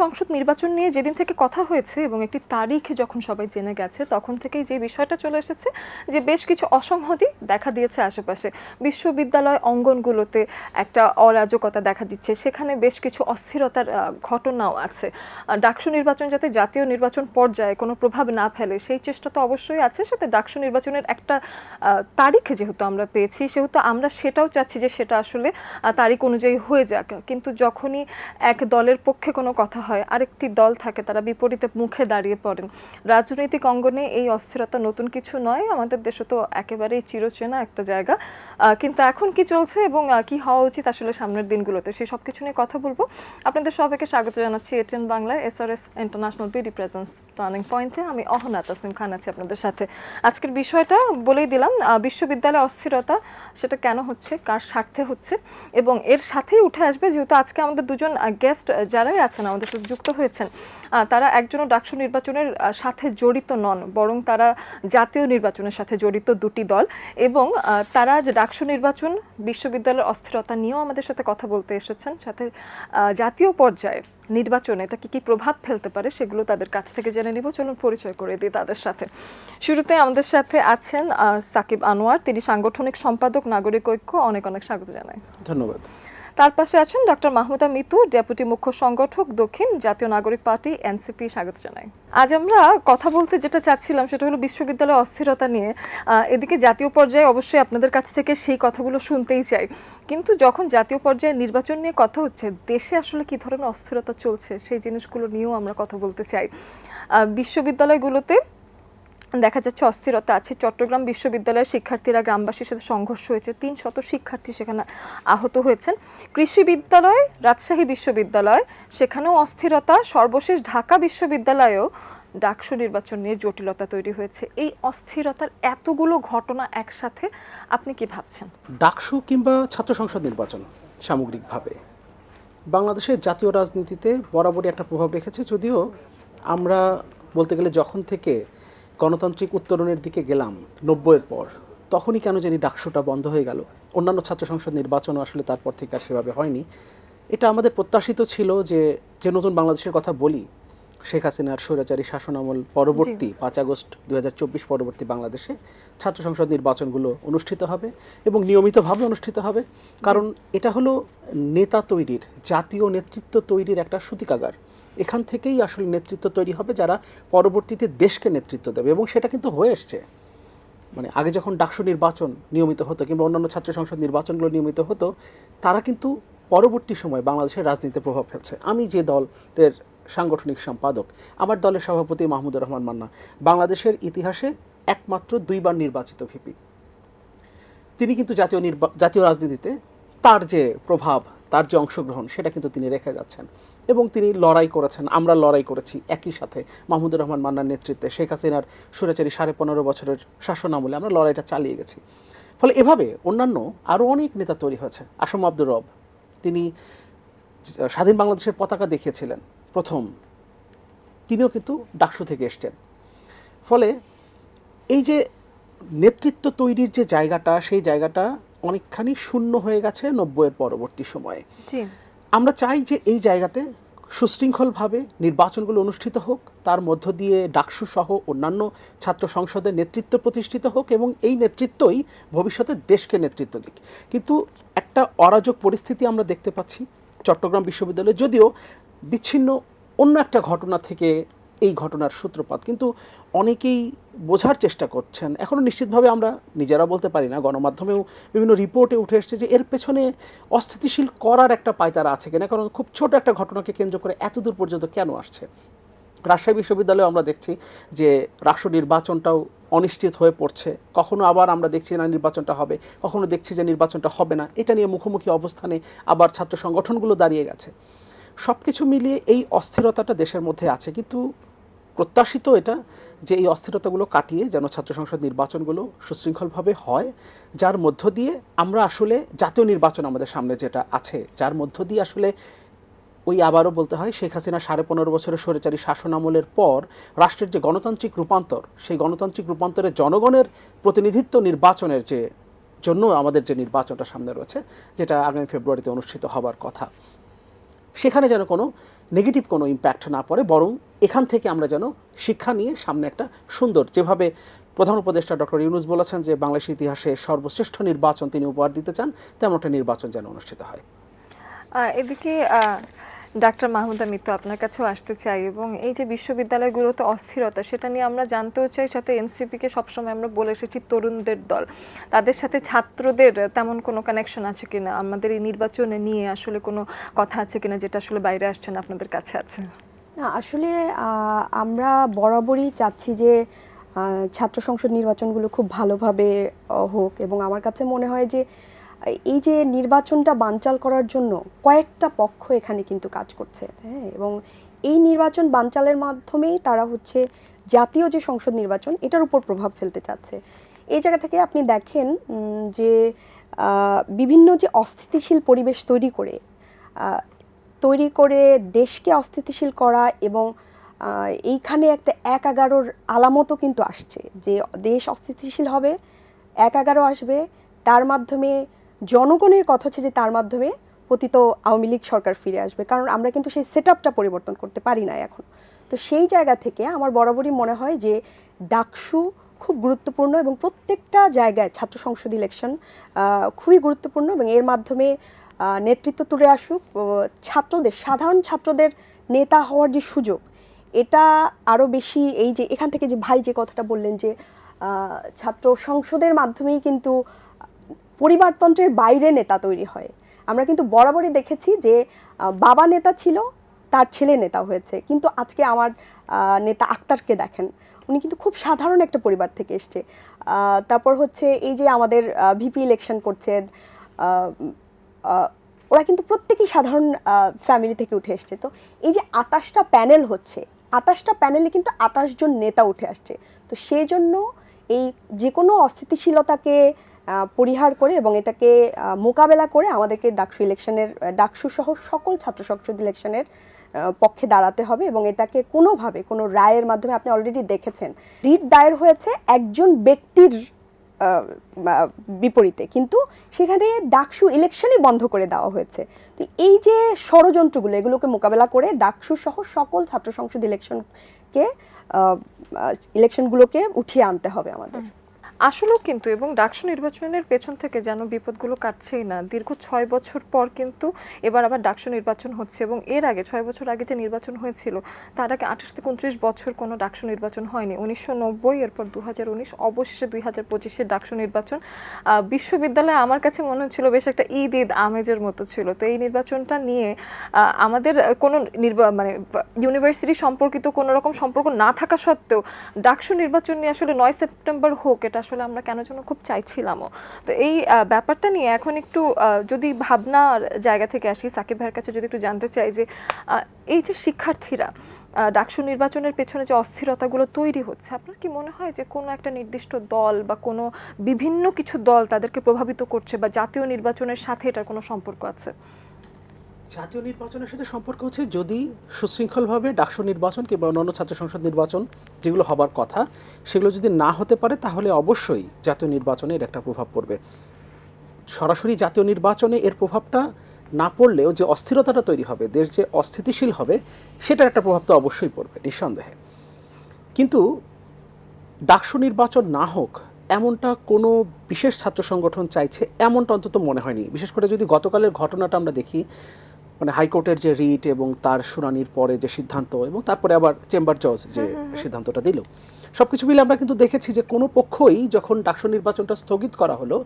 সংসদ নির্বাচন নিয়ে যেদিন থেকে কথা হয়েছে এবং একটি তারিখ যখন সবাই জেনে গেছে, তখন থেকেই যে বিষয়টা চলে এসেছে, যে বেশ কিছু অসংহতি দেখা দিয়েছে আশেপাশে। বিশ্ববিদ্যালয় অঙ্গনগুলোতে একটা অরাজকতা দেখা দিচ্ছে, সেখানে বেশ কিছু অস্থিরতার ঘটনাও আছে। ডাকসু নির্বাচন যাতে জাতীয় নির্বাচন পর্যায়ে কোনো প্রভাব না ফেলে, সেই চেষ্টা তো অবশ্যই আছে। সাথে ডাকসু নির্বাচনের একটা তারিখ যেহেতু আমরা পেয়েছি, সেহেতু আমরা সেটাও চাচ্ছি যে সেটা আসলে তারিখ অনুযায়ী হয়ে যাক। কিন্তু যখনই এক দলের পক্ষে কোনো কথা হয়। আরেকটি দল থাকে, তারা বিপরীতে মুখে দাঁড়িয়ে পড়েন। রাজনৈতিক অঙ্গনে এই অস্থিরতা নতুন কিছু নয়। আমাদের দেশে তো একেবারেই চিরচেনা একটা জায়গা। কিন্তু এখন কি চলছে এবং কি হওয়া উচিত আসলে সামনের দিনগুলোতে? সেই সব কিছু নিয়ে কথা বলব। আপনাদের সবাইকে স্বাগত জানাচ্ছি এটেন বাংলায় SRS international BD presence turning পয়েন্টে আমি অহনা তাসনিম খান আছি আপনাদের সাথে। আজকের বিষয়টা বলেই দিলাম বিশ্ববিদ্যালয়ে অস্থিরতা, সেটা কেন হচ্ছে, কার স্বার্থে হচ্ছে, এবং এর সাথেই উঠে আসবে। যেহেতু আজকে আমাদের দুজন গেস্ট যারাই আছেন, আমাদের সাথে যুক্ত হয়েছেন। তারা একজনও ডাকসু নির্বাচনের সাথে জড়িত নন, বরং তারা জাতীয় নির্বাচনের সাথে জড়িত দুটি দল এবং তারা যে ডাকসু নির্বাচন বিশ্ববিদ্যালয়ের অস্থিরতা নিয়েও আমাদের সাথে কথা বলতে এসেছেন, সাথে জাতীয় পর্যায়ে নির্বাচনে এটা কি কি প্রভাব ফেলতে পারে সেগুলো তাদের কাছ থেকে জেনে নিব। চলুন পরিচয় করে দিই তাদের সাথে। শুরুতে আমাদের সাথে আছেন সাকিব আনোয়ার। তিনি সাংগঠনিক সম্পাদক, নাগরিক ঐক্য, অনেক অনেক স্বাগত জানাই। ধন্যবাদ। তার পাশে আছেন ডক্টর মাহমুদা মিতু, ডেপুটি মুখ্য সংগঠক দক্ষিণ জাতীয় নাগরিক পার্টি, এনসিপি, স্বাগত জানাই। আজ আমরা কথা বলতে যেটা চাচ্ছিলাম সেটা হলো বিশ্ববিদ্যালয় অস্থিরতা নিয়ে। এদিকে জাতীয় পর্যায়ে অবশ্যই আপনাদের কাছ থেকে সেই কথাগুলো শুনতেই চাই। কিন্তু যখন জাতীয় পর্যায়ে নির্বাচন নিয়ে কথা হচ্ছে, দেশে আসলে কি ধরনের অস্থিরতা চলছে সেই জিনিসগুলো নিয়েও আমরা কথা বলতে চাই। বিশ্ববিদ্যালয়গুলোতে দেখা যাচ্ছে অস্থিরতা আছে। চট্টগ্রাম বিশ্ববিদ্যালয়ের শিক্ষার্থীরা গ্রামবাসীর সাথে সংঘর্ষ হয়েছে। তিন শত শিক্ষার্থী সেখানে আহত হয়েছেন। কৃষি বিদ্যালয়, রাজশাহী বিশ্ববিদ্যালয়, সেখানেও অস্থিরতা। সর্বশেষ ঢাকা বিশ্ববিদ্যালয়েও ডাকসু নির্বাচন নিয়ে জটিলতা তৈরি হয়েছে। এই অস্থিরতার এতগুলো ঘটনা একসাথে আপনি কি ভাবছেন? ডাকসু কিংবা ছাত্র সংসদ নির্বাচন সামগ্রিকভাবে। বাংলাদেশের জাতীয় রাজনীতিতে বরাবরই একটা প্রভাব রেখেছে। যদিও আমরা বলতে গেলে যখন থেকে গণতান্ত্রিক উত্তরণের দিকে গেলাম নব্বইয়ের পর। তখনই কেন জানি ডাকসুটা বন্ধ হয়ে গেল। অন্যান্য ছাত্র সংসদ নির্বাচনও আসলে তারপর থেকে আর সেভাবে হয়নি। এটা আমাদের প্রত্যাশিত ছিল যে যে নতুন বাংলাদেশের কথা বলি শেখ হাসিনার স্বৈরাচারী শাসনামল পরবর্তী পাঁচ আগস্ট দু হাজার চব্বিশ পরবর্তী বাংলাদেশে ছাত্র সংসদ নির্বাচনগুলো অনুষ্ঠিত হবে এবং নিয়মিতভাবে অনুষ্ঠিত হবে। কারণ এটা হলো নেতা তৈরির জাতীয় নেতৃত্ব তৈরির একটা সূতিকাগার। এখান থেকেই আসলে নেতৃত্ব তৈরি হবে যারা পরবর্তীতে দেশকে নেতৃত্ব দেবে এবং সেটা কিন্তু হয়ে এসছে। মানে আগে যখন ডাকসু নির্বাচন নিয়মিত হতো কিংবা অন্যান্য ছাত্র সংসদ নির্বাচনগুলো নিয়মিত হতো, তারা কিন্তু পরবর্তী সময় বাংলাদেশের রাজনীতিতে প্রভাব ফেলছে। আমি যে দলের সাংগঠনিক সম্পাদক, আমার দলের সভাপতি মাহমুদুর রহমান মান্না, বাংলাদেশের ইতিহাসে একমাত্র দুইবার নির্বাচিত ভিপি তিনি কিন্তু জাতীয় নির্বা, জাতীয় রাজনীতিতে তার যে প্রভাব, তার যে অংশগ্রহণ, সেটা কিন্তু তিনি রেখে যাচ্ছেন। এবং তিনি লড়াই করেছেন। আমরা লড়াই করেছি একই সাথে। মাহমুদুর রহমান মান্নার নেতৃত্বে শেখ হাসিনার সুরাচারী সাড়ে পনেরো বছরের শাসন আমলে আমরা লড়াইটা চালিয়ে গেছি। ফলে এভাবে অন্যান্য আরও অনেক নেতা তৈরি হয়েছে। আসম আব্দুর রব, তিনি স্বাধীন বাংলাদেশের পতাকা দেখিয়েছিলেন প্রথম। তিনিও কিন্তু ডাকসু থেকে এসছেন। ফলে এই যে নেতৃত্ব তৈরির যে জায়গাটা, সেই জায়গাটা অনেকখানি শূন্য হয়ে গেছে নব্বইয়ের পরবর্তী সময়ে। আমরা চাই যে এই জায়গাতে সুশৃঙ্খলভাবে নির্বাচনগুলো অনুষ্ঠিত হোক, তার মধ্য দিয়ে ডাকসু সহ অন্যান্য ছাত্র সংসদের নেতৃত্ব প্রতিষ্ঠিত হোক এবং এই নেতৃত্বই ভবিষ্যতে দেশকে নেতৃত্ব দিক। কিন্তু একটা অরাজক পরিস্থিতি আমরা দেখতে পাচ্ছি চট্টগ্রাম বিশ্ববিদ্যালয়ে, যদিও বিচ্ছিন্ন অন্য একটা ঘটনা থেকে এই ঘটনার সূত্রপাত। কিন্তু অনেকেই বোঝার চেষ্টা করছেন। এখনও নিশ্চিতভাবে আমরা নিজেরা বলতে পারি না, গণমাধ্যমেও বিভিন্ন রিপোর্টে উঠে এসছে যে এর পেছনে অস্থিতিশীল করার একটা পায়তারা আছে কিনা। কারণ খুব ছোট একটা ঘটনাকে কেন্দ্র করে এত দূর পর্যন্ত কেন আসছে? রাজশাহী বিশ্ববিদ্যালয়ে আমরা দেখছি যে রাষ্ট্র নির্বাচনটাও অনিশ্চিত হয়ে পড়ছে। কখনো আবার আমরা দেখছি না নির্বাচনটা হবে, কখনো দেখছি যে নির্বাচনটা হবে না। এটা নিয়ে মুখোমুখি অবস্থানে আবার ছাত্র সংগঠনগুলো দাঁড়িয়ে গেছে। সব কিছু মিলিয়ে এই অস্থিরতাটা দেশের মধ্যে আছে। কিন্তু প্রত্যাশিত এটা যে এই অস্থিরতাগুলো কাটিয়ে যেন ছাত্র সংসদ নির্বাচনগুলো সুশৃঙ্খলভাবে হয়, যার মধ্য দিয়ে আমরা আসলে জাতীয় নির্বাচন আমাদের সামনে যেটা আছে, যার মধ্য দিয়ে আসলে ওই আবারও বলতে হয় শেখ হাসিনা সাড়ে পনেরো বছরের স্বৈরাচারী শাসন আমলের পর রাষ্ট্রের যে গণতান্ত্রিক রূপান্তর, সেই গণতান্ত্রিক রূপান্তরে জনগণের প্রতিনিধিত্ব নির্বাচনের যে জন্য আমাদের যে নির্বাচনটা সামনে রয়েছে, যেটা আগামী ফেব্রুয়ারিতে অনুষ্ঠিত হবার কথা। সেখানে যেন কোনো নেগেটিভ কোনো ইম্প্যাক্ট না পড়ে, বরং এখান থেকে আমরা যেন শিক্ষা নিয়ে সামনে একটা সুন্দর, যেভাবে প্রধান উপদেষ্টা ডক্টর ইউনুস বলেছেন যে বাংলাদেশের ইতিহাসে সর্বশ্রেষ্ঠ নির্বাচন তিনি উপহার দিতে চান তেমন একটা নির্বাচন যেন অনুষ্ঠিত হয়। এদিকে ডাক্তার মাহমুদা মিত্র আপনার কাছেও আসতে চাই এবং এই যে বিশ্ববিদ্যালয়গুলোতে অস্থিরতা, সেটা নিয়ে আমরা জানতেও চাই, সাথে এনসিপিকে সবসময় আমরা বলে এসেছি তরুণদের দল। তাদের সাথে ছাত্রদের তেমন কোনো কানেকশন আছে কিনা? আমাদের এই নির্বাচনে নিয়ে আসলে কোনো কথা আছে কিনা যেটা আসলে বাইরে আসছে না আপনাদের কাছে আছে? না, আসলে আমরা বরাবরই চাচ্ছি যে ছাত্র সংসদ নির্বাচনগুলো খুব ভালোভাবে হোক এবং আমার কাছে মনে হয় যে এই যে নির্বাচনটা বানচাল করার জন্য কয়েকটা পক্ষ এখানে কিন্তু কাজ করছে হ্যাঁ? এবং এই নির্বাচন বানচালের মাধ্যমেই তারা হচ্ছে জাতীয় যে সংসদ নির্বাচন, এটার উপর প্রভাব ফেলতে চাচ্ছে। এই জায়গা থেকে আপনি দেখেন যে বিভিন্ন যে অস্থিতিশীল পরিবেশ তৈরি করে তৈরি করে দেশকে অস্থিতিশীল করা এবং এইখানে একটা এক এগারোর আলামতও কিন্তু আসছে যে দেশ অস্থিতিশীল হবে, এক এগারো আসবে, তার মাধ্যমে জনগণের কথা হচ্ছে যে তার মাধ্যমে পতিত আওয়ামী লীগ সরকার ফিরে আসবে। কারণ আমরা কিন্তু সেই সেট পরিবর্তন করতে পারি না এখন। তো সেই জায়গা থেকে আমার বরাবরই মনে হয় যে ডাকসু খুব গুরুত্বপূর্ণ এবং প্রত্যেকটা জায়গায় ছাত্র সংসদ ইলেকশন খুবই গুরুত্বপূর্ণ এবং এর মাধ্যমে নেতৃত্ব তুলে আসুক। ছাত্রদের, সাধারণ ছাত্রদের নেতা হওয়ার যে সুযোগ, এটা আরও বেশি এই যে এখান থেকে যে ভাই যে কথাটা বললেন যে ছাত্র সংসদের মাধ্যমেই কিন্তু পরিবারতন্ত্রের বাইরে নেতা তৈরি হয়। আমরা কিন্তু বরাবরই দেখেছি যে বাবা নেতা ছিল, তার ছেলে নেতা হয়েছে। কিন্তু আজকে আমার নেতা আক্তারকে দেখেন, উনি কিন্তু খুব সাধারণ একটা পরিবার থেকে এসছে। তারপর হচ্ছে এই যে আমাদের ভিপি ইলেকশন করছেন ওরা কিন্তু প্রত্যেকেই সাধারণ ফ্যামিলি থেকে উঠে এসছে। তো এই যে আটাশটা প্যানেল হচ্ছে, আটাশটা প্যানেলে কিন্তু আটাশ জন নেতা উঠে আসছে। তো সেই জন্য এই যে কোনো অস্থিতিশীলতাকে পরিহার করে এবং এটাকে মোকাবেলা করে আমাদেরকে ডাকসু ইলেকশনের ডাকসু সহ সকল ছাত্র সংসদ ইলেকশনের পক্ষে দাঁড়াতে হবে এবং এটাকে কোনোভাবে, কোনো রায়ের মাধ্যমে আপনি অলরেডি দেখেছেন। রিট দায়ের হয়েছে একজন ব্যক্তির বিপরীতে। কিন্তু সেখানে ডাকসু ইলেকশনই বন্ধ করে দেওয়া হয়েছে। তো এই যে ষড়যন্ত্রগুলো, এগুলোকে মোকাবেলা করে ডাকসু সহ সকল ছাত্র সংসদ ইলেকশনকে ইলেকশনগুলোকে উঠিয়ে আনতে হবে আমাদের। আসলেও কিন্তু, এবং ডাকসু নির্বাচনের পেছন থেকে যেন বিপদগুলো কাটছেই না। দীর্ঘ ছয় বছর পর কিন্তু এবার আবার ডাকসু নির্বাচন হচ্ছে, এবং এর আগে, ছয় বছর আগে যে নির্বাচন হয়েছিল, তার আগে আঠাশ থেকে উনত্রিশ বছর কোনো ডাকসু নির্বাচন হয়নি। উনিশশো নব্বই, এরপর দু হাজার উনিশ, অবশেষে দুই হাজার পঁচিশের ডাকসু নির্বাচন। বিশ্ববিদ্যালয়ে আমার কাছে মনে হচ্ছিল বেশ একটা ঈদ ঈদ আমেজের মতো ছিল। তো এই নির্বাচনটা নিয়ে আমাদের কোনো নির্বা মানে ইউনিভার্সিটি সম্পর্কিত কোনো রকম সম্পর্ক না থাকা সত্ত্বেও, ডাকসু নির্বাচন নিয়ে আসলে নয় সেপ্টেম্বর হোক, এটা আসলে আমরা কেন যেন খুব চাইছিলামও। তো এই ব্যাপারটা নিয়ে এখন একটু যদি ভাবনার জায়গা থেকে আসি, সাকিব ভাইয়ের কাছে যদি একটু জানতে চাই যে এই যে শিক্ষার্থীরা ডাকসু নির্বাচনের পেছনে যে অস্থিরতাগুলো তৈরি হচ্ছে, আপনার কি মনে হয় যে কোনো একটা নির্দিষ্ট দল বা কোনো বিভিন্ন কিছু দল তাদেরকে প্রভাবিত করছে বা জাতীয় নির্বাচনের সাথে এটার কোনো সম্পর্ক আছে? জাতীয় নির্বাচনের সাথে সম্পর্ক হচ্ছে যদি সুশৃঙ্খলভাবে ডাকসু নির্বাচন কিংবা অন্যান্য ছাত্র সংসদ নির্বাচন যেগুলো হবার কথা, সেগুলো যদি না হতে পারে, তাহলে অবশ্যই জাতীয় নির্বাচনে এর একটা প্রভাব পড়বে। সরাসরি জাতীয় নির্বাচনে এর প্রভাবটা না পড়লেও যে অস্থিরতাটা তৈরি হবে, দেশ যে অস্থিতিশীল হবে, সেটার একটা প্রভাব তো অবশ্যই পড়বে, নিঃসন্দেহে। কিন্তু ডাকসু নির্বাচন না হোক, এমনটা কোনো বিশেষ ছাত্র সংগঠন চাইছে, এমনটা অন্তত মনে হয়নি। বিশেষ করে যদি গতকালের ঘটনাটা আমরা দেখি মানে হাইকোর্টের যে রিট এবং তার শুনানির পরে যে সিদ্ধান্ত এবং তারপরে আবার চেম্বার জজ যে সিদ্ধান্তটা দিল। সব কিছু মিলে আমরা কিন্তু দেখেছি যে কোনো পক্ষই যখন ডাকসু নির্বাচনটা স্থগিত করা হলো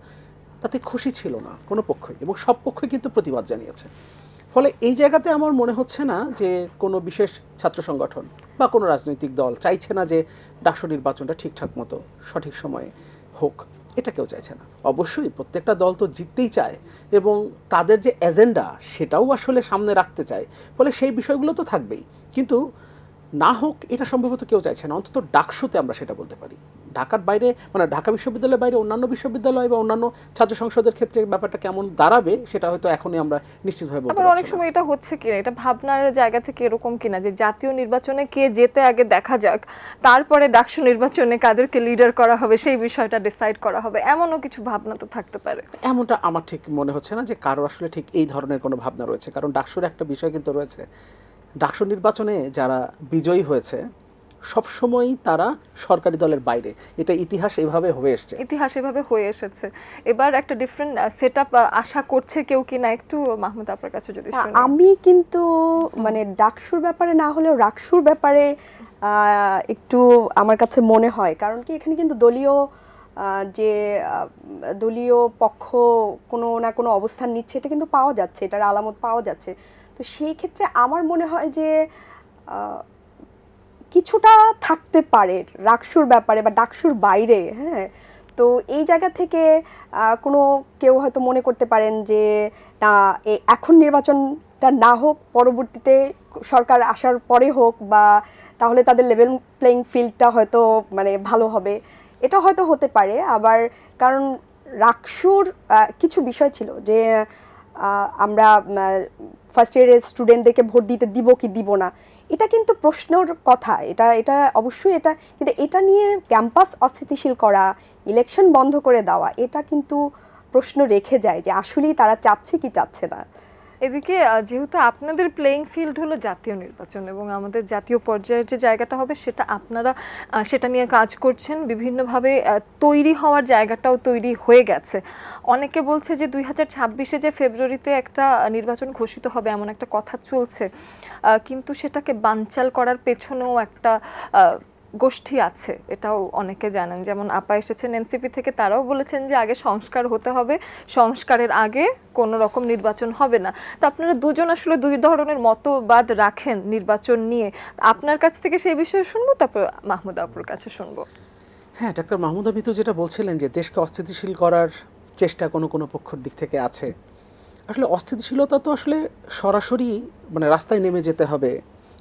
তাতে খুশি ছিল না কোনো পক্ষই এবং সব পক্ষই কিন্তু প্রতিবাদ জানিয়েছে। ফলে এই জায়গাতে আমার মনে হচ্ছে না যে কোনো বিশেষ ছাত্র সংগঠন বা কোনো রাজনৈতিক দল চাইছে না যে ডাকসু নির্বাচনটা ঠিকঠাক মতো সঠিক সময়ে হোক। এটা কেউ চাইছে না। অবশ্যই প্রত্যেকটা দল তো জিততেই চায় এবং তাদের যে এজেন্ডা সেটাও আসলে সামনে রাখতে চায়। ফলে সেই বিষয়গুলো তো থাকবেই। কিন্তু না হোক এটা সম্ভবত কেউ চাইছে না অন্তত ডাকসুতে আমরা সেটা বলতে পারি। ঢাকার বাইরে মানে ঢাকা বিশ্ববিদ্যালয়ের বাইরে অন্যান্য বিশ্ববিদ্যালয় বা অন্যান্য ছাত্র সংসদের ক্ষেত্রে ব্যাপারটা কেমন দাঁড়াবে সেটা হয়তো এখনই আমরা নিশ্চিতভাবে বলতে অনেক সময় এটা হচ্ছে কিনা এটা ভাবনার জায়গা থেকে এরকম কিনা যে জাতীয় নির্বাচনে কে যেতে আগে দেখা যাক তারপরে ডাকসু নির্বাচনে কাদেরকে লিডার করা হবে সেই বিষয়টা ডিসাইড করা হবে এমনও কিছু ভাবনা তো থাকতে পারে। এমনটা আমার ঠিক মনে হচ্ছে না যে কারও আসলে ঠিক এই ধরনের কোনো ভাবনা রয়েছে কারণ ডাকসুর একটা বিষয় কিন্তু রয়েছে ডাকসু নির্বাচনে যারা বিজয়ী হয়েছে সবসময়ই তারা সরকারি দলের বাইরে। এটা ইতিহাস এভাবে হয়ে এসছে। ইতিহাস এভাবে হয়ে এসেছে। এবার একটা ডিফারেন্ট সেট আপ আশা করছে কেউ কিনা একটু মাহমুদ আপনার কাছে যদি আমি কিন্তু মানে ডাকসুর ব্যাপারে না হলেও রাকসুর ব্যাপারে একটু আমার কাছে মনে হয়। কারণ কি এখানে কিন্তু দলীয় যে দলীয় পক্ষ কোনো না কোনো অবস্থান নিচ্ছে এটা কিন্তু পাওয়া যাচ্ছে এটার আলামত পাওয়া যাচ্ছে। তো সেই ক্ষেত্রে আমার মনে হয় যে কিছুটা থাকতে পারে রাকসুর ব্যাপারে বা ডাকসুর বাইরে হ্যাঁ? তো এই জায়গা থেকে কোনো কেউ হয়তো মনে করতে পারেন যে, না এখন নির্বাচনটা না হোক, পরবর্তীতে সরকার আসার পরে হোক বা তাহলে তাদের লেভেল প্লেইং ফিল্ডটা হয়তো মানে ভালো হবে। এটা হয়তো হতে পারে, আবার কারণ রাকসুর কিছু বিষয় ছিল যে আমরা ফার্স্ট ইয়ারের স্টুডেন্টদেরকে ভোট দিতে দিব কি দিব না? এটা কিন্তু প্রশ্নর কথা। এটা এটা অবশ্যই এটা, কিন্তু এটা নিয়ে ক্যাম্পাস অস্থিতিশীল করা ইলেকশন বন্ধ করে দেওয়া, এটা কিন্তু প্রশ্ন রেখে যায় যে আসলেই তারা চাচ্ছে কি চাচ্ছে না। এদিকে যেহেতু আপনাদের প্লেইং ফিল্ড হলো জাতীয় নির্বাচন এবং আমাদের জাতীয় পর্যায়ের যে জায়গাটা হবে সেটা আপনারা সেটা নিয়ে কাজ করছেন, বিভিন্নভাবে তৈরি হওয়ার জায়গাটাও তৈরি হয়ে গেছে। অনেকে বলছে যে দুই হাজার ছাব্বিশে যে ফেব্রুয়ারিতে একটা নির্বাচন ঘোষিত হবে এমন একটা কথা চলছে কিন্তু সেটাকে বানচাল করার পেছনেও একটা গোষ্ঠী আছে, এটাও অনেকে জানেন। যেমন আপা এসেছেন এনসিপি থেকে, তারাও বলেছেন যে আগে সংস্কার হতে হবে, সংস্কারের আগে কোনো রকম নির্বাচন হবে না। তো আপনারা দুজন আসলে দুই ধরনের মতবাদ রাখেন নির্বাচন নিয়ে। আপনার কাছ থেকে সেই বিষয়ে শুনব, তারপর মাহমুদ আপুর কাছে শুনব। হ্যাঁ ডাক্তার মাহমুদ তো যেটা বলছিলেন যে দেশকে অস্থিতিশীল করার চেষ্টা কোনো কোনো পক্ষের দিক থেকে আছে। আসলে অস্থিতিশীলতা তো আসলে সরাসরি মানে রাস্তায় নেমে যেতে হবে,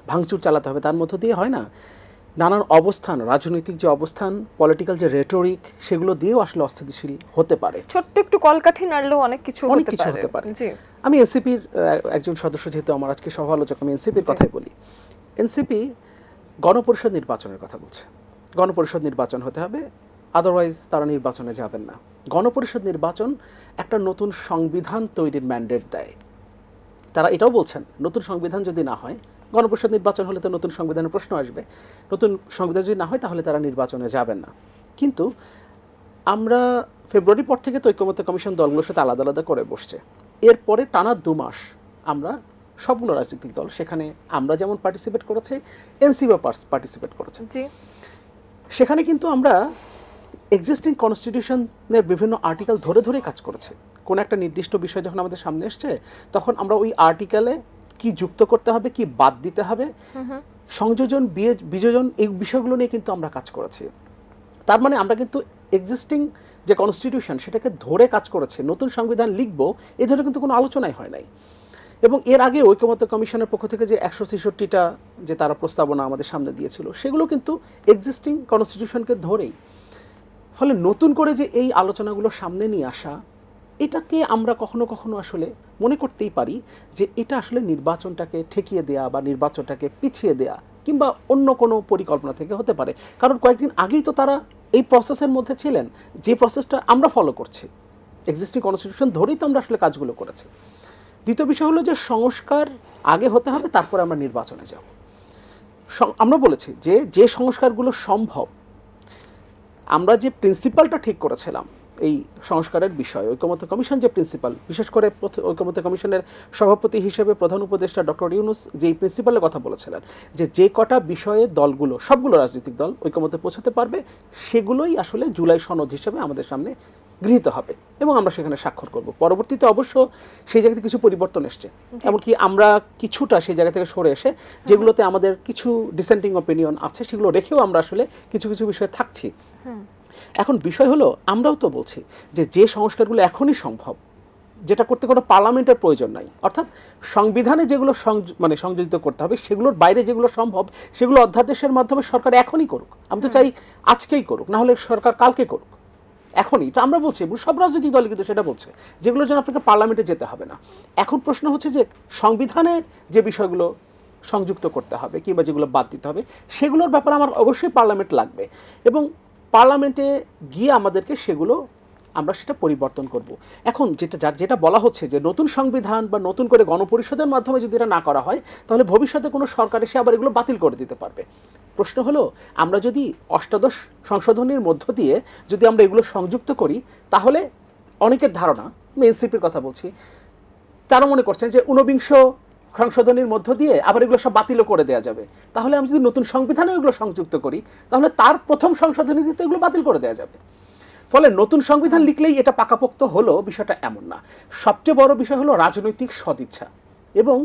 ভাঙচুর চালাতে হবে, তার মধ্য দিয়ে হয় না। নানান অবস্থান রাজনৈতিক যে অবস্থান পলিটিক্যাল যে রেটরিক সেগুলো দিয়েও আসলে অস্থিতিশীল হতে পারে। ছোট্ট একটু কলকাঠি নাড়লেও অনেক কিছু অনেক কিছু হতে পারে। আমি এনসিপির একজন সদস্য যেহেতু আমার আজকে সহ আলোচক আমি এনসিপির কথাই বলি। এনসিপি গণপরিষদ নির্বাচনের কথা বলছে। গণপরিষদ নির্বাচন হতে হবে আদারওয়াইজ তারা নির্বাচনে যাবেন না। গণপরিষদ নির্বাচন একটা নতুন সংবিধান তৈরির ম্যান্ডেট দেয়। তারা এটাও বলছেন নতুন সংবিধান যদি না হয় গণপরিষদ নির্বাচন হলে তো নতুন সংবিধানের প্রশ্ন আসবে। নতুন সংবিধান যদি না হয় তাহলে তারা নির্বাচনে যাবেন না। কিন্তু আমরা ফেব্রুয়ারি পর থেকে তো ঐক্যমত্য কমিশন দলগুলোর সাথে আলাদা আলাদা করে বসছে। এরপরে টানা দু মাস আমরা সবগুলো রাজনৈতিক দল সেখানে আমরা যেমন পার্টিসিপেট করেছে এনসিপিও পার্টিসিপেট করেছে। সেখানে কিন্তু আমরা এক্সিস্টিং কনস্টিটিউশনের বিভিন্ন আর্টিকেল ধরে ধরে কাজ করেছে। কোন একটা নির্দিষ্ট বিষয় যখন আমাদের সামনে এসছে তখন আমরা ওই আর্টিকেলে কি যুক্ত করতে হবে কি বাদ দিতে হবে? সংযোজন বিয়ে বিযোজন এই বিষয়গুলো নিয়ে কিন্তু আমরা কাজ করেছি। তার মানে আমরা কিন্তু এক্সিস্টিং যে কনস্টিটিউশন সেটাকে ধরে কাজ করেছে নতুন সংবিধান লিখব এ ধরে কিন্তু কোনো আলোচনাই হয় নাই। এবং এর আগে ঐক্যমত্য কমিশনের পক্ষ থেকে যে একশো ছেষট্টিটা যে তারা প্রস্তাবনা আমাদের সামনে দিয়েছিল সেগুলো কিন্তু এক্সিস্টিং কনস্টিটিউশনকে ধরেই ফলে নতুন করে যে এই আলোচনাগুলো সামনে নিয়ে আসা এটাকে আমরা কখনো কখনো আসলে মনে করতেই পারি যে এটা আসলে নির্বাচনটাকে ঠেকিয়ে দেয়া বা নির্বাচনটাকে পিছিয়ে দেয়া কিংবা অন্য কোনো পরিকল্পনা থেকে হতে পারে। কারণ কয়েকদিন আগেই তো তারা এই প্রসেসের মধ্যে ছিলেন, যে প্রসেসটা আমরা ফলো করছি। এক্সিস্টিং কনস্টিটিউশন ধরেই তো আমরা আসলে কাজগুলো করেছি। দ্বিতীয় বিষয় হলো যে সংস্কার আগে হতে হবে, তারপরে আমরা নির্বাচনে যাব। আমরা বলেছি যে যে সংস্কারগুলো সম্ভব, আমরা যে প্রিন্সিপালটা ঠিক করেছিলাম এই সংস্কারের বিষয়। ঐকমত্য কমিশন যে প্রিন্সিপাল বিশেষ করে ঐকমত্য কমিশনের সভাপতি হিসেবে প্রধান উপদেষ্টা ডক্টর ইউনুস যে প্রিন্সিপালের কথা বলেছিলেন যে যে কটা বিষয়ে দলগুলো সবগুলো রাজনৈতিক দল ঐকমত্যে পৌঁছাতে পারবে সেগুলোই আসলে জুলাই সনদ হিসেবে আমাদের সামনে গৃহীত হবে এবং আমরা সেখানে স্বাক্ষর করব। পরবর্তীতে অবশ্য সেই জায়গাতে কিছু পরিবর্তন এসছে। এমনকি আমরা কিছুটা সেই জায়গা থেকে সরে এসে যেগুলোতে আমাদের কিছু ডিসেন্টিং অপিনিয়ন আছে সেগুলো রেখেও আমরা আসলে কিছু কিছু বিষয়ে থাকছি। এখন বিষয় হলো আমরাও তো বলছি যে যে সংস্কারগুলো এখনই সম্ভব যেটা করতে কোনো পার্লামেন্টের প্রয়োজন নাই। অর্থাৎ সংবিধানে যেগুলো মানে সংযোজিত করতে হবে সেগুলোর বাইরে যেগুলো সম্ভব সেগুলো অধ্যাদেশের মাধ্যমে সরকার এখনই করুক। আমি তো চাই আজকেই করুক না হলে সরকার কালকে করুক। এখনই। তো আমরা বলছি সব রাজনৈতিক দল কিন্তু সেটা বলছে যেগুলোর জন্য আপনাকে পার্লামেন্টে যেতে হবে না। এখন প্রশ্ন হচ্ছে যে সংবিধানের যে বিষয়গুলো সংযুক্ত করতে হবে কিংবা যেগুলো বাদ দিতে হবে সেগুলোর ব্যাপারে আমার অবশ্যই পার্লামেন্ট লাগবে। এবং পার্লামেন্টে গিয়ে আমাদেরকে সেগুলো আমরা সেটা পরিবর্তন করব। এখন যেটা, যার, যেটা বলা হচ্ছে যে নতুন সংবিধান বা নতুন করে গণপরিষদের মাধ্যমে যদি এটা না করা হয়, তাহলে ভবিষ্যতে কোনো সরকার এসে আবার এগুলো বাতিল করে দিতে পারবে। প্রশ্ন হলো, আমরা যদি অষ্টাদশ সংশোধনীর মধ্য দিয়ে যদি আমরা এগুলো সংযুক্ত করি, তাহলে অনেকের ধারণা, আমি এনসিপির কথা বলছি, তারা মনে করছেন যে ঊনবিংশ সংশোধনীর মধ্য দিয়ে আবার এগুলো সব বাতিলও করে দেওয়া যাবে। তাহলে আমি যদি নতুন সংবিধানে এগুলো সংযুক্ত করি, তাহলে তার প্রথম সংশোধনী দিতে এগুলো বাতিল করে দেওয়া যাবে। ফলে নতুন সংবিধান লিখলেই এটা পাকাপোক্ত হলো বিষয়টা এমন না। সবচেয়ে বড় বিষয় হলো রাজনৈতিক সদিচ্ছা। এবং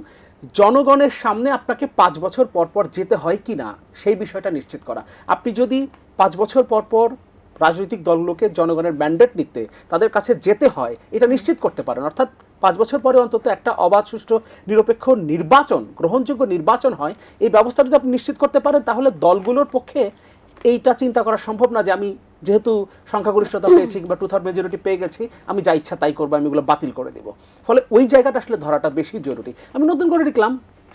জনগণের সামনে আপনাকে পাঁচ বছর পর পর যেতে হয় কি না সেই বিষয়টা নিশ্চিত করা। আপনি যদি পাঁচ বছর পর পর রাজনৈতিক দলগুলোকে জনগণের ম্যান্ডেট নিতে তাদের কাছে যেতে হয় এটা নিশ্চিত করতে পারেন। অর্থাৎ পাঁচ বছর পরে অন্তত একটা অবাধ সুষ্ঠু নিরপেক্ষ নির্বাচন গ্রহণযোগ্য নির্বাচন হয় এই ব্যবস্থা যদি আপনি নিশ্চিত করতে পারেন তাহলে দলগুলোর পক্ষে এইটা চিন্তা করা সম্ভব না যে আমি যেহেতু সংখ্যাগরিষ্ঠতা পেয়েছি কিংবা টু থার্ড মেজরিটি পেয়ে গেছি আমি যা ইচ্ছা তাই করব আমি এগুলো বাতিল করে দেবো। ফলে ওই জায়গাটা আসলে ধরাটা বেশি জরুরি। আমি নতুন করে লিখলাম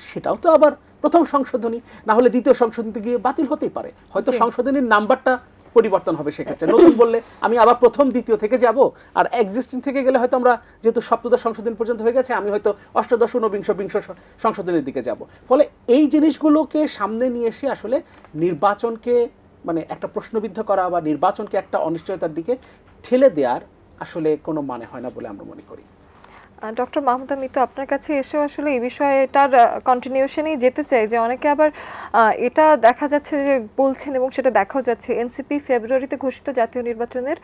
সেটাও তো আবার প্রথম সংশোধনী না হলে দ্বিতীয় সংশোধনীতে গিয়ে বাতিল হতেই পারে। হয়তো সংশোধনীর নাম্বারটা পরিবর্তন হবে সেক্ষেত্রে। নতুন বললে আমি আবার প্রথম, দ্বিতীয় থেকে যাব, আর এক্সিস্টিং থেকে গেলে হয়তো আমরা যেহেতু সপ্তদশ সংশোধন পর্যন্ত হয়ে গেছে, আমি হয়তো অষ্টাদশ, ঊনবিংশ বিংশ সংশোধনের দিকে যাব। ফলে এই জিনিসগুলোকে সামনে নিয়ে এসে আসলে নির্বাচনকে মানে একটা প্রশ্নবিদ্ধ করা বা নির্বাচনকে একটা অনিশ্চয়তার দিকে ঠেলে দেওয়ার আসলে কোনো মানে হয় না বলে আমরা মনে করি। ডক্টর মাহমুদা মিতু আপনার কাছে এসেও আসলে এই বিষয়টার কন্টিনিউশনেই যেতে চাই যে অনেকে আবার এটা দেখা যাচ্ছে যে বলছেন এবং সেটা দেখাও যাচ্ছে এনসিপি ফেব্রুয়ারিতে ঘোষিত জাতীয় নির্বাচনের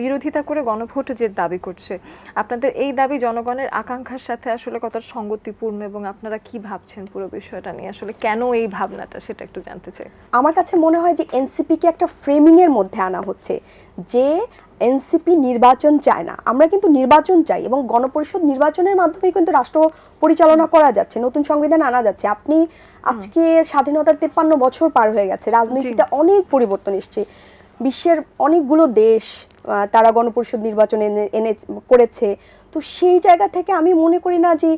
বিরোধিতা করে গণভোট যে দাবি করছে, আপনাদের এই দাবি জনগণের আকাঙ্ক্ষার সাথে আসলে কতটা সঙ্গতিপূর্ণ এবং আপনারা কি ভাবছেন পুরো বিষয়টা নিয়ে? আসলে কেন এই ভাবনাটা, সেটা একটু জানতে চাই। আমার কাছে মনে হয় যে এনসিপিকে একটা ফ্রেমিংয়ের মধ্যে আনা হচ্ছে, যে এনসিপি নির্বাচন চায় না। আমরা কিন্তু নির্বাচন চাই এবং গণপরিষদ নির্বাচনের মাধ্যমে কিন্তু রাষ্ট্র পরিচালনা করা যাচ্ছে নতুন সংবিধান আনা যাচ্ছে। আপনি আজকে স্বাধীনতার তেপ্পান্ন বছর পার হয়ে গেছে রাজনীতিতে অনেক পরিবর্তন এসছে। বিশ্বের অনেকগুলো দেশ তারা গণপরিষদ নির্বাচন এনে এনে করেছে। তো সেই জায়গা থেকে আমি মনে করি না যে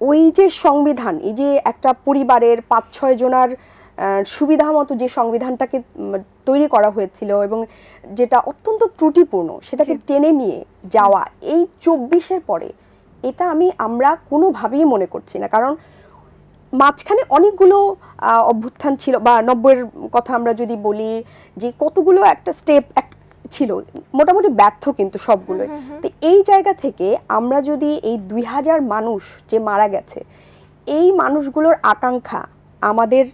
ওই যে সংবিধান এই যে একটা পরিবারের পাঁচ ছয় জনার সুবিধা মতো যে সংবিধানটাকে তৈরি করা হয়েছিল এবং যেটা অত্যন্ত ত্রুটিপূর্ণ সেটাকে টেনে নিয়ে যাওয়া এই চব্বিশের পরে এটা আমি আমরা কোনোভাবেই মনে করছি না। কারণ মাঝখানে অনেকগুলো অভ্যুত্থান ছিল বা নব্বইয়ের কথা আমরা যদি বলি যে কতগুলো একটা স্টেপ ছিল মোটামুটি ব্যর্থ কিন্তু সবগুলোই তো এই জায়গা থেকে আমরা যদি এই দুই হাজার মানুষ যে মারা গেছে এই মানুষগুলোর আকাঙ্ক্ষা আমাদের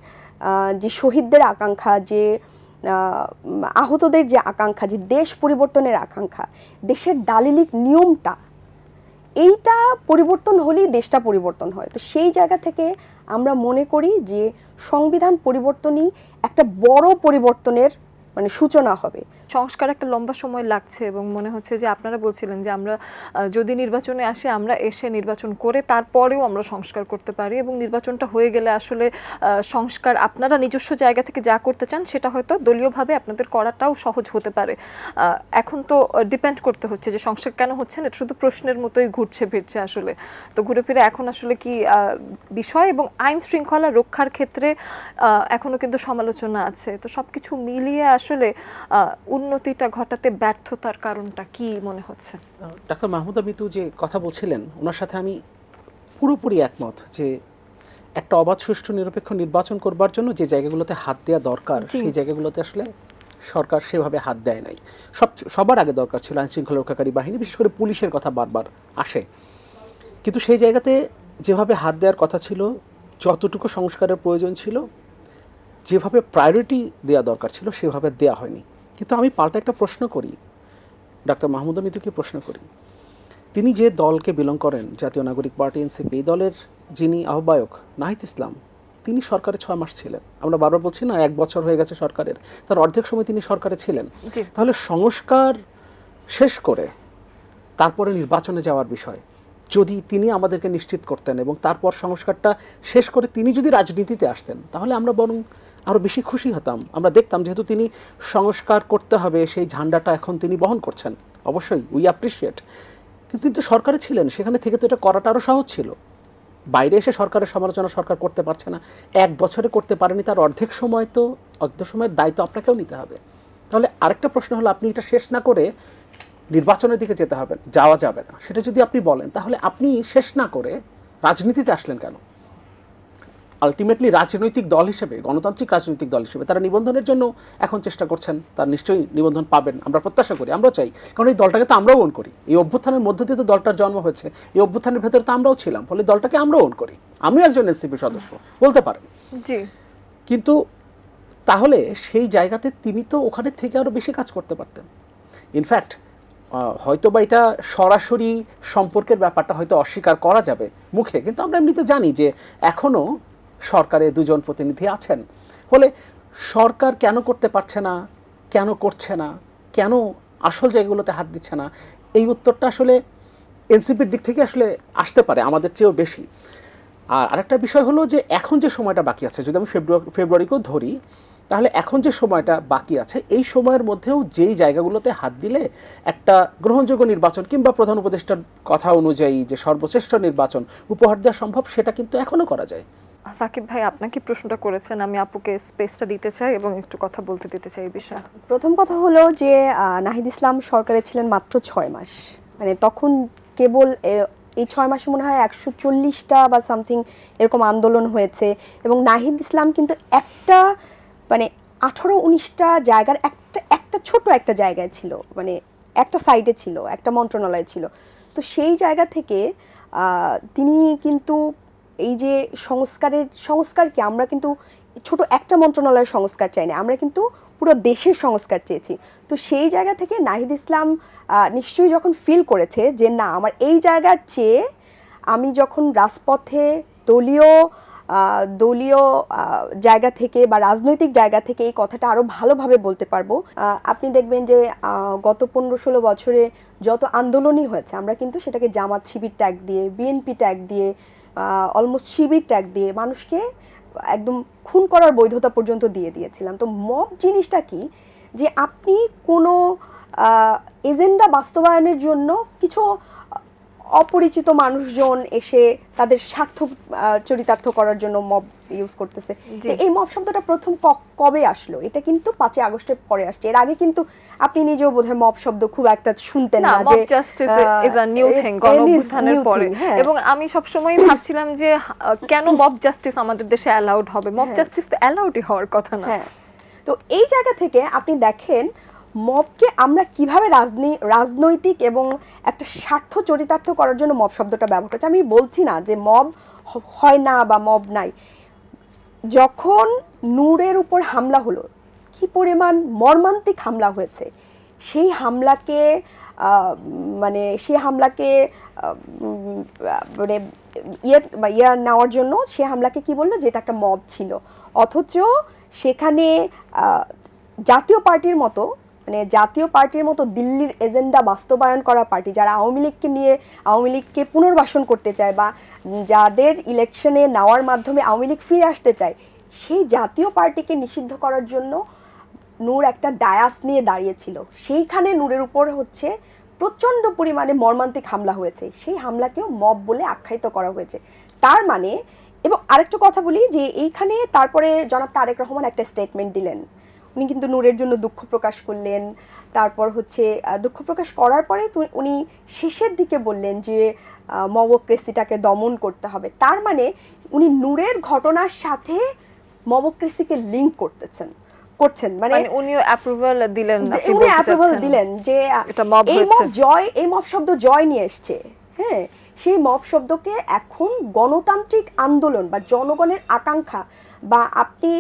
যে শহীদদের আকাঙ্ক্ষা, যে আহতদের যে আকাঙ্ক্ষা, যে দেশ পরিবর্তনের আকাঙ্ক্ষা, দেশের দালিলিক নিয়মটা, এইটা পরিবর্তন হলেই দেশটা পরিবর্তন হয়। তো সেই জায়গা থেকে আমরা মনে করি যে সংবিধান পরিবর্তনই একটা বড় পরিবর্তনের মানে সূচনা হবে। সংস্কার একটা লম্বা সময় লাগছে এবং মনে হচ্ছে যে আপনারা বলছিলেন যে আমরা যদি নির্বাচনে আসে আমরা এসে নির্বাচন করে তারপরেও আমরা সংস্কার করতে পারি এবং নির্বাচনটা হয়ে গেলে আসলে সংস্কার আপনারা নিজস্ব জায়গা থেকে যা করতে চান সেটা হয়তো দলীয়ভাবে আপনাদের করাটাও সহজ হতে পারে। এখন তো ডিপেন্ড করতে হচ্ছে যে সংস্কার কেন হচ্ছে না শুধু প্রশ্নের মতোই ঘুরছে, ফিরছে আসলে। তো ঘুরে ফিরে এখন আসলে কি বিষয় এবং আইন শৃঙ্খলা রক্ষার ক্ষেত্রে এখনও কিন্তু সমালোচনা আছে। তো সব কিছু মিলিয়ে আসলে উন্নতিটা ঘটাতে ব্যর্থতার কারণটা কি মনে হচ্ছে? ডাক্তার মাহমুদা মিতু যে কথা বলছিলেন ওনার সাথে আমি পুরোপুরি একমত যে একটা অবাধ সুষ্ঠু নিরপেক্ষ নির্বাচন করবার জন্য যে জায়গাগুলোতে হাত দেওয়া দরকার সেই জায়গাগুলোতে আসলে সরকার সেভাবে হাত দেয় নাই। সব সবার আগে দরকার ছিল আইন শৃঙ্খলা রক্ষাকারী বাহিনী বিশেষ করে পুলিশের কথা বারবার আসে। কিন্তু সেই জায়গাতে যেভাবে হাত দেওয়ার কথা ছিল যতটুকু সংস্কারের প্রয়োজন ছিল যেভাবে প্রায়োরিটি দেওয়া দরকার ছিল সেভাবে দেওয়া হয়নি। কিন্তু আমি পাল্টা একটা প্রশ্ন করি ডাক্তার মাহমুদা মিতুকে প্রশ্ন করি। তিনি যে দলকে বিলং করেন জাতীয় নাগরিক পার্টি এনসিপি এই দলের যিনি আহ্বায়ক নাহিদ ইসলাম তিনি সরকারে ছয় মাস ছিলেন। আমরা বারবার বলছি না এক বছর হয়ে গেছে সরকারের তার অর্ধেক সময় তিনি সরকারে ছিলেন। তাহলে সংস্কার শেষ করে তারপরে নির্বাচনে যাওয়ার বিষয় যদি তিনি আমাদেরকে নিশ্চিত করতেন এবং তারপর সংস্কারটা শেষ করে তিনি যদি রাজনীতিতে আসতেন তাহলে আমরা বরং আরও বেশি খুশি হতাম। আমরা দেখতাম যেহেতু তিনি সংস্কার করতে হবে, সেই ঝান্ডাটা এখন তিনি বহন করছেন। অবশ্যই উই অ্যাপ্রিসিয়েট কিন্তু তিনি তো সরকারে ছিলেন, সেখানে থেকে তো এটা করাটা আরও সহজ ছিল। বাইরে এসে সরকারের সমালোচনা সরকার করতে পারছে না। এক বছরে করতে পারেনি, তার অর্ধেক সময় তো অর্ধেক সময়ের দায়িত্ব আপনাকেও নিতে হবে। তাহলে আরেকটা প্রশ্ন হলো, আপনি এটা শেষ না করে নির্বাচনের দিকে যেতে হবে, যাওয়া যাবে না। সেটা যদি আপনি বলেন, তাহলে আপনি শেষ না করে রাজনীতিতে আসলেন কেন? আলটিমেটলি রাজনৈতিক দল হিসেবে গণতান্ত্রিক রাজনৈতিক দল হিসেবে তারা নিবন্ধনের জন্য এখন চেষ্টা করছেন। তার নিশ্চয়ই নিবন্ধন পাবেন। আমরা প্রত্যাশা করি আমরাও চাই। কারণ এই দলটাকে তো আমরাও ওন করি। এই অভ্যুত্থানের মধ্য দিয়ে তো দলটার জন্ম হয়েছে। এই অভ্যুত্থানের ভেতরে তো আমরাও ছিলাম। ফলে দলটাকে আমরাও ওন করি। আমিও একজন এনসিপি সদস্য বলতে পারেন। জি। কিন্তু তাহলে সেই জায়গাতে তিনি তো ওখানে থেকে আরও বেশি কাজ করতে পারতেন। ইনফ্যাক্ট হয়তো বা এটা সরাসরি সম্পর্কের ব্যাপারটা হয়তো অস্বীকার করা যাবে মুখে। কিন্তু আমরা এমনিতে জানি যে এখনও সরকারে দুজন প্রতিনিধি আছেন। ফলে সরকার কেন করতে পারছে না? কেন করছে না? কেন আসল জায়গাগুলোতে হাত দিচ্ছে না? এই উত্তরটা আসলে এনসিপির দিক থেকে আসলে আসতে পারে, আমাদের চেয়েও বেশি। আর আরেকটা বিষয় হলো যে এখন যে সময়টা বাকি আছে, যদি আমি ফেব্রুয়ারি, ফেব্রুয়ারিকেও ধরি, তাহলে এখন যে সময়টা বাকি আছে, এই সময়ের মধ্যেও যেই জায়গাগুলোতে হাত দিলে একটা গ্রহণযোগ্য নির্বাচন কিংবা প্রধান উপদেষ্টার কথা অনুযায়ী যে সর্বশ্রেষ্ঠ নির্বাচন উপহার দেওয়া সম্ভব, সেটা কিন্তু এখনও করা যায়। সাকিব ভাই আপনাকে প্রশ্নটা করেছেন, আমি আপুকে স্পেসটা দিতে চাই এবং একটু কথা বলতে দিতে চাই এই বিষয়ে। প্রথম কথা হলো যে নাহিদ ইসলাম সরকারে ছিলেন মাত্র ছয় মাস। মানে তখন কেবল এই ছয় মাসে মনে হয় একশো চল্লিশটা বা সামথিং এরকম আন্দোলন হয়েছে এবং নাহিদ ইসলাম কিন্তু একটা মানে আঠারো উনিশটা জায়গার একটা একটা ছোট একটা জায়গায় ছিল মানে একটা সাইডে ছিল, একটা মন্ত্রণালয় ছিল। তো সেই জায়গা থেকে তিনি কিন্তু এই যে সংস্কারের, সংস্কার কি? আমরা কিন্তু ছোট একটা মন্ত্রণালয়ের সংস্কার চাই না, আমরা কিন্তু পুরো দেশের সংস্কার চেয়েছি। তো সেই জায়গা থেকে নাহিদ ইসলাম নিশ্চয়ই যখন ফিল করেছে যে না, আমার এই জায়গার চেয়ে আমি যখন রাজপথে দলীয় দলীয় জায়গা থেকে বা রাজনৈতিক জায়গা থেকে এই কথাটা আরও ভালোভাবে বলতে পারব আপনি দেখবেন যে গত পনেরো ষোলো বছরে যত আন্দোলনই হয়েছে, আমরা কিন্তু সেটাকে জামাত শিবির ট্যাগ দিয়ে বিএনপি ট্যাগ দিয়ে অলমোস্ট শিবির ট্যাগ দিয়ে মানুষকে একদম খুন করার বৈধতা পর্যন্ত দিয়ে দিয়েছিলাম। তো মব জিনিসটা কি? যে আপনি কোনো এজেন্ডা বাস্তবায়নের জন্য কিছু অপরিচিত মানুষজন এসে তাদের স্বার্থ চরিতার্থ করার জন্য মব ইউজ করতেছে। এই মব শব্দটা প্রথম কবে আসলো? এটা কিন্তু পাঁচই আগস্টের পরে আসছে। এর আগে কিন্তু আপনি নিজেও বোধহয় মব শব্দ খুব একটা শুনতেন না যে justice is a new thing গণঅভ্যুত্থানের পরে। হ্যাঁ। এবং আমি সবসময় ভাবছিলাম যে কেন মব জাস্টিস আমাদের দেশে অ্যালাউড হবে? মব হ্যাঁ। জাস্টিস তো অ্যালাউডই হওয়ার কথা না। হ্যাঁ। তো এই জায়গা থেকে আপনি দেখেন মবকে আমরা কীভাবে রাজনী, রাজনৈতিক এবং একটা স্বার্থ চরিতার্থ করার জন্য মব শব্দটা ব্যবহার করছি। আমি বলছি না যে মব হয় না বা মব নাই। যখন নূরের উপর হামলা হলো, কি পরিমাণ মর্মান্তিক হামলা হয়েছে, সেই হামলাকে মানে সেই হামলাকে মানে ইয়ে ইয়ে নেওয়ার জন্য সে হামলাকে কি বলল? যে এটা একটা মব ছিল। অথচ সেখানে জাতীয় পার্টির মতো মানে জাতীয় পার্টির মতো দিল্লির এজেন্ডা বাস্তবায়ন করা পার্টি, যারা আওয়ামী লীগকে নিয়ে, আওয়ামী লীগকে পুনর্বাসন করতে চায় বা যাদের ইলেকশনে নেওয়ার মাধ্যমে আওয়ামী লীগ ফিরে আসতে চায়, সেই জাতীয় পার্টিকে নিষিদ্ধ করার জন্য নূর একটা ডায়াস নিয়ে দাঁড়িয়েছিল। সেইখানে নূরের উপর হচ্ছে প্রচণ্ড পরিমাণে মর্মান্তিক হামলা হয়েছে। সেই হামলাকেও মব বলে আখ্যায়িত করা হয়েছে। তার মানে এবং আরেকটা কথা বলি যে এইখানে তারপরে জনাব তারেক রহমান একটা স্টেটমেন্ট দিলেন। উনি কিন্তু নূরের জন্য দুঃখ প্রকাশ করলেন। তারপর হচ্ছে দুঃখ প্রকাশ করার পরে উনি শেষের দিকে বললেন যে মবক্রেসিটাকে দমন করতে হবে। তার মানে উনি নূরের ঘটনার সাথে মবক্রেসিকে লিঙ্ক করতেছেন করছেন। মানে মানে উনিও অ্যাপ্রুভাল দিলেন না উনি অ্যাপ্রুভাল দিলেন যে এই মব জয় এই মব শব্দ জয় নিয়ে এসছে। হ্যাঁ সেই মব শব্দকে এখন গণতান্ত্রিক আন্দোলন বা জনগণের আকাঙ্ক্ষা বা আপনি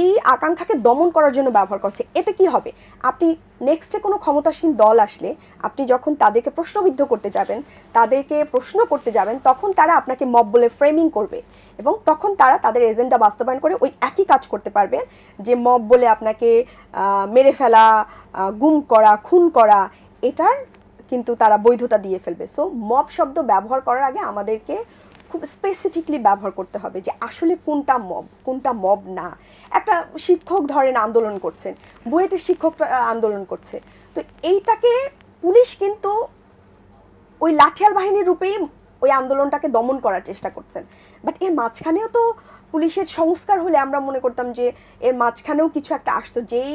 এই আকাঙ্ক্ষাকে দমন করার জন্য ব্যবহার করছে। এতে কি হবে? আপনি নেক্সটে কোনো ক্ষমতাসীন দল আসলে, আপনি যখন তাদেরকে প্রশ্নবিদ্ধ করতে যাবেন, তাদেরকে প্রশ্ন করতে যাবেন, তখন তারা আপনাকে মব বলে ফ্রেমিং করবে এবং তখন তারা তাদের এজেন্ডা বাস্তবায়ন করে ওই একই কাজ করতে পারবেন যে মব বলে আপনাকে মেরে ফেলা গুম করা, খুন করা, এটার কিন্তু তারা বৈধতা দিয়ে ফেলবে। সো মব শব্দ ব্যবহার করার আগে আমাদেরকে খুব স্পেসিফিকলি ব্যবহার করতে হবে যে আসলে কোনটা মব কোনটা মব না। একটা শিক্ষক ধরেন আন্দোলন করছেন, বুয়েটের শিক্ষকরা আন্দোলন করছে। তো এইটাকে পুলিশ কিন্তু ওই লাঠিয়াল বাহিনীর রূপেই ওই আন্দোলনটাকে দমন করার চেষ্টা করছেন। বাট এর মাঝখানেও তো পুলিশের সংস্কার হলে আমরা মনে করতাম যে এর মাঝখানেও কিছু একটা আসতো যেই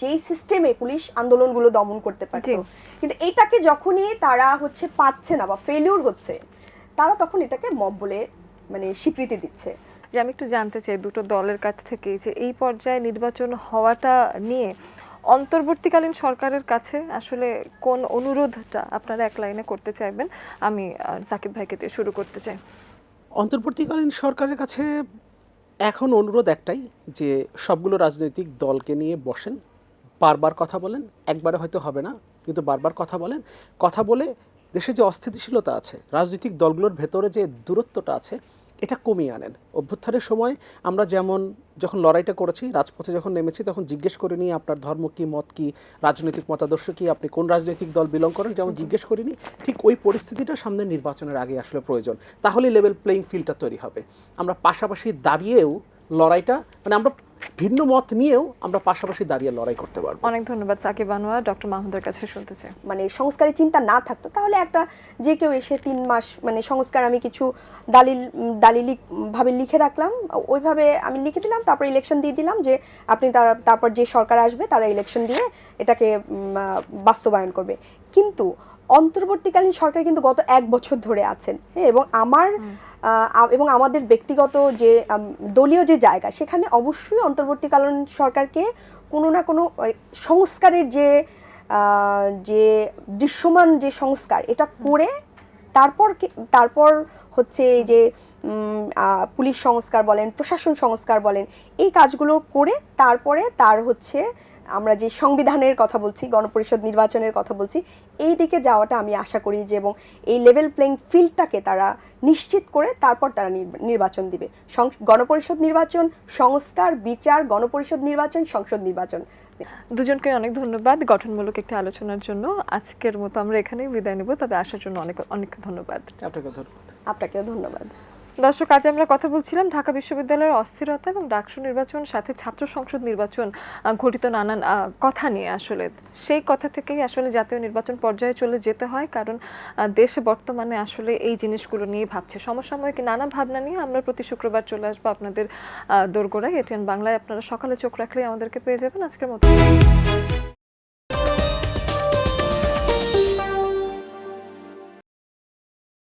যেই সিস্টেমে পুলিশ আন্দোলনগুলো দমন করতে পারতো। কিন্তু এটাকে যখনই তারা হচ্ছে পারছে না বা ফেলিউর হচ্ছে তারা তখন এটাকে মব বলে মানে স্বীকৃতি দিচ্ছে। যে আমি একটু জানতে চাই দুটো দলের কাছ থেকে যে এই পর্যায়ে নির্বাচন হওয়াটা নিয়ে অন্তর্বর্তীকালীন সরকারের কাছে আসলে কোন অনুরোধটা আপনারা এক লাইনে করতে চাইবেন? আমি সাকিব ভাইকে দিয়ে শুরু করতে চাই। অন্তর্বর্তীকালীন সরকারের কাছে এখন অনুরোধ একটাই যে সবগুলো রাজনৈতিক দলকে নিয়ে বসেন, বারবার কথা বলেন, একবারে হয়তো হবে না, কিন্তু বারবার কথা বলেন। কথা বলে দেশে যে অস্থিতিশীলতা আছে, রাজনৈতিক দলগুলোর ভেতরে যে দূরত্বটা আছে এটা কমিয়ে আনেন। অভ্যুত্থানের সময় আমরা যেমন যখন লড়াইটা করেছি, রাজপথে যখন নেমেছি, তখন জিজ্ঞেস করে নিই আপনার ধর্ম কী, মত কী, রাজনৈতিক মতাদর্শ কী, আপনি কোন রাজনৈতিক দল বিলং করেন? যেমন জিজ্ঞেস করিনি ঠিক ওই পরিস্থিতিটা সামনে নির্বাচনের আগে আসলে প্রয়োজন। তাহলে লেভেল প্লেইং ফিল্ডটা তৈরি হবে। আমরা পাশাপাশি দাঁড়িয়েও লড়াইটা মানে আমরা ভিন্ন মত নিয়েও আমরা পাশাপাশি দাঁড়িয়ে লড়াই করতে পারব। অনেক ধন্যবাদ সাকিব আনোয়ার ডক্টর মাহমুদের কাছে শুনতে চাই মানে সংস্কারের চিন্তা না থাকতো তাহলে একটা যে কেউ এসে তিন মাস মানে সংস্কার আমি কিছু দালিল দালিলিক ভাবে লিখে রাখলাম ওইভাবে আমি লিখে দিলাম তারপর ইলেকশন দিয়ে দিলাম যে আপনি তার- তারপর যে সরকার আসবে তারা ইলেকশন দিয়ে এটাকে বাস্তবায়ন করবে। কিন্তু অন্তর্বর্তীকালীন সরকার কিন্তু গত এক বছর ধরে আছেন হ্যাঁ এবং আমার এবং আমাদের ব্যক্তিগত যে দলীয় যে জায়গা সেখানে অবশ্যই অন্তর্বর্তীকালীন সরকারকে কোনো না কোনো সংস্কারের যে যে দৃশ্যমান যে সংস্কার এটা করে তারপর তারপর হচ্ছে এই যে পুলিশ সংস্কার বলেন প্রশাসন সংস্কার বলেন এই কাজগুলো করে তারপরে তার হচ্ছে আমরা যে সংবিধানের কথা বলছি গণপরিষদ নির্বাচনের কথা বলছি এই দিকে যাওয়াটা আমি আশা করি যে এবং এই লেভেল প্লেইং ফিল্ডটাকে তারা নিশ্চিত করে তারপর তারা নির্বা- নির্বাচন দিবে। সং- গণপরিষদ নির্বাচন সংস্কার বিচার গণপরিষদ নির্বাচন সংসদ নির্বাচন। দুজনকে অনেক ধন্যবাদ গঠনমূলক একটি আলোচনার জন্য। আজকের মতো আমরা এখানেই বিদায় নেব তবে আসার জন্য অনেক অনেক ধন্যবাদ। আপনাকে ধন্যবাদ। আপনাকেও ধন্যবাদ। দর্শক, আজ আমরা কথা বলছিলাম ঢাকা বিশ্ববিদ্যালয়ের অস্থিরতা এবং ডাকসু নির্বাচন, সাথে ছাত্র সংসদ নির্বাচন ঘটিত নানান কথা নিয়ে আসলে। সেই কথা থেকেই আসলে জাতীয় নির্বাচন পর্যায়ে চলে যেতে হয়, কারণ দেশে বর্তমানে আসলে এই জিনিসগুলো নিয়ে ভাবছে। সমসাময়িক নানা ভাবনা নিয়ে আমরা প্রতি শুক্রবার চলে আসব আপনাদের দোরগোড়ায়। এটিএন বাংলায় আপনারা সকালে চোখ রাখলেই আমাদেরকে পেয়ে যাবেন আজকের মতো।